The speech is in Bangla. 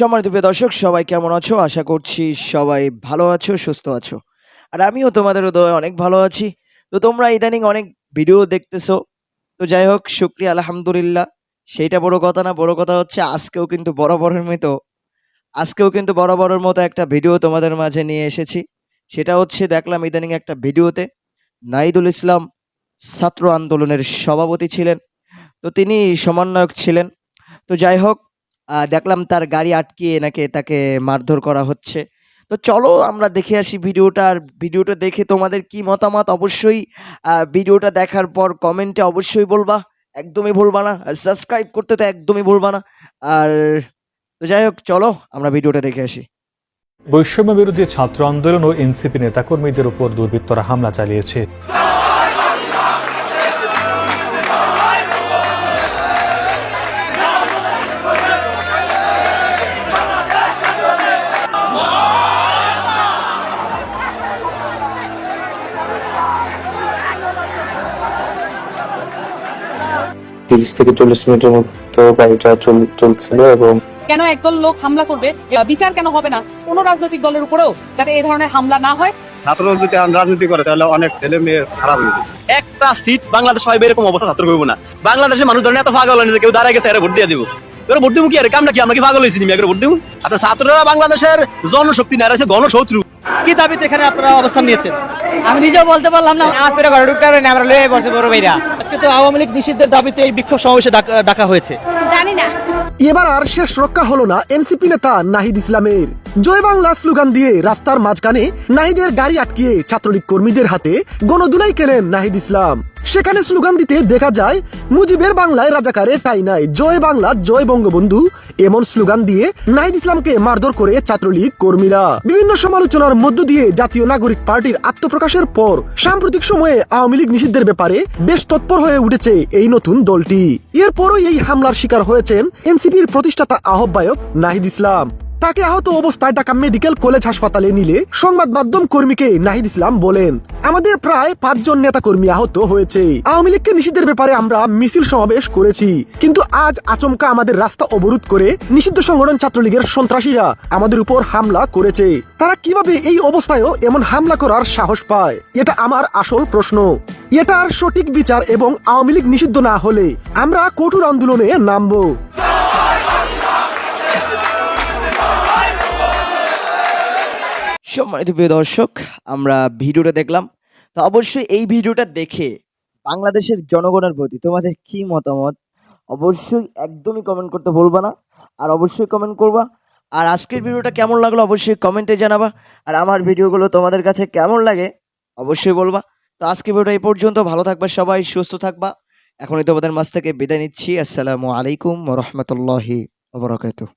সম্মানিত প্রিয় দর্শক, সবাই কেমন আছো? আশা করছি সবাই ভালো আছো, সুস্থ আছো। আর আমিও তোমাদের উদয় অনেক ভালো আছি। তো তোমরা ইদানিং অনেক ভিডিও দেখতেছো। তো যাই হোক, শুক্রিয়া, আলহামদুলিল্লাহ। সেইটা বড় কথা না, বড় কথা হচ্ছে আজকেও কিন্তু বরাবরের মতো, আজকেও কিন্তু বরাবরের মতো একটা ভিডিও তোমাদের মাঝে নিয়ে এসেছি। সেটা হচ্ছে দেখলাম ইদানিং একটা ভিডিওতে নাইদুল ইসলাম ছাত্র আন্দোলনের সভাপতি ছিলেন। তো তিনি সমন্বয়ক ছিলেন। তো যাই হোক দেখলাম তার গাড়ি আটকিয়ে নাকি তাকে মারধর করা হচ্ছে। তো চলো আমরা দেখে আসি ভিডিওটা, আর ভিডিওটা দেখে তোমাদের কি মতামত? অবশ্যই ভিডিওটা দেখার পর কমেন্টে অবশ্যই বলবা। একদমই ভুলবা না, আর সাবস্ক্রাইব করতে তো একদমই ভুলবা না। আর তো যাই হোক, চলো আমরা ভিডিওটা দেখে আসি। বৈষম্য বিরোধী ছাত্র আন্দোলন ও এনসিপি নেতাকর্মীদের উপর দুর্বৃত্তরা হামলা চালিয়েছে। তিরিশ থেকে চল্লিশ মিনিটের মতো গাড়িটা চলছিল এবং কেন একদল লোক হামলা করবে? বিচার কেন হবে না? কোন রাজনৈতিক দলের উপরেও যাতে এই ধরনের হামলা না হয়? ছাত্ররা যদি রাজনীতি করে তাহলে অনেক ছেলে মেয়ে খারাপ হয়ে একটা সিট বাংলাদেশ হবে এরকম অবস্থা ছাত্র করব না। বাংলাদেশের মানুষ ধরেন এত পাগল হয়নি যে কেউ দাঁড়ায় গেছে এরা ভোট দিয়ে দিব। এবার ভোট দিব কি? আর কামটা কি? আমরা কি পাগল হয়েছি নিমি? ভোট দিব? আপনার ছাত্ররা বাংলাদেশের জনশক্তি না এরা গণশত্রু। কি দাবিতে এখানে আপনারা অবস্থান নিয়েছেন? আমি নিজেও বলতে পারলাম না। আজ ফেরে ঘরে ঢুকতে পারবেন আমরা লয়ে বসে বড় ভাইরা। আজকে তো আওয়ামী লীগ নিষিদ্ধের দাবিতে এই বিক্ষোভ সমাবেশে ডাকা- ডাকা হয়েছে। জানি না। এবার আর শেষ রক্ষা হলো না এনসিপি নেতা নাহিদ ইসলামের। জয় বাংলা স্লোগান দিয়ে রাস্তার মাঝখানে নাহিদের গাড়ি আটকিয়ে ছাত্রলীগ কর্মীদের হাতে গণদুলাই কেলেন নাহিদ ইসলাম। সেখানে স্লোগান দিতে দেখা যায়, মুজিবের বাংলায় রাজাকারে ঠাই নাই। জয় বাংলা, জয় বঙ্গবন্ধু, এমন স্লোগান দিয়ে নাহিদ ইসলামকে মারধর করে ছাত্রলীগ কর্মীরা। বিভিন্ন সমালোচনার মধ্য দিয়ে জাতীয় নাগরিক পার্টির আত্মপ্রকাশের পর সাম্প্রতিক সময়ে আওয়ামী লীগ নিষিদ্ধের ব্যাপারে বেশ তৎপর হয়ে উঠেছে এই নতুন দলটি। এরপরও এই হামলার শিকার হয়েছেন এনসিপির প্রতিষ্ঠাতা আহ্বায়ক নাহিদ ইসলাম। তাকে আহত অবস্থায় ঢাকা মেডিকেল কলেজ হাসপাতালে নিলে সংবাদ মাধ্যম কর্মীকে নাহিদ ইসলাম বলেন, আমাদের প্রায় পাঁচজন নেতা কর্মী আহত হয়েছে। আওয়ামী লীগকে নিষিদ্ধের ব্যাপারে আমরা মিছিল সমাবেশ করেছি। কিন্তু আজ আচমকা আমাদের রাস্তা অবরোধ করে নিষিদ্ধ সংগঠন ছাত্রলীগের সন্ত্রাসীরা আমাদের উপর হামলা করেছে। তারা কীভাবে এই অবস্থায়ও এমন হামলা করার সাহস পায়? এটা আমার আসল প্রশ্ন। এটার সঠিক বিচার এবং আওয়ামী লীগ নিষিদ্ধ না হলে আমরা কঠোর আন্দোলনে নামবো। সম্মানিত প্রিয় দর্শক, আমরা ভিডিওটা দেখলাম। তো অবশ্যই এই ভিডিওটা দেখে বাংলাদেশের জনগণের প্রতি তোমাদের কি মতামত? অবশ্যই একদমই কমেন্ট করতে ভুলবা না, আর অবশ্যই কমেন্ট করবা। আর আজকের ভিডিওটা কেমন লাগল অবশ্যই কমেন্টে জানাবা, আর আমার ভিডিওগুলো তোমাদের কাছে কেমন লাগে অবশ্যই বলবা। তো আজকের ভিডিওটা এই পর্যন্ত, ভালো থাকবা সবাই, সুস্থ থাকবা। এখনই তোমাদের মাছ থেকে বিদায় নিচ্ছি। আসসালামু আলাইকুম রহমতুল্লাহি ওবরাকাতুহ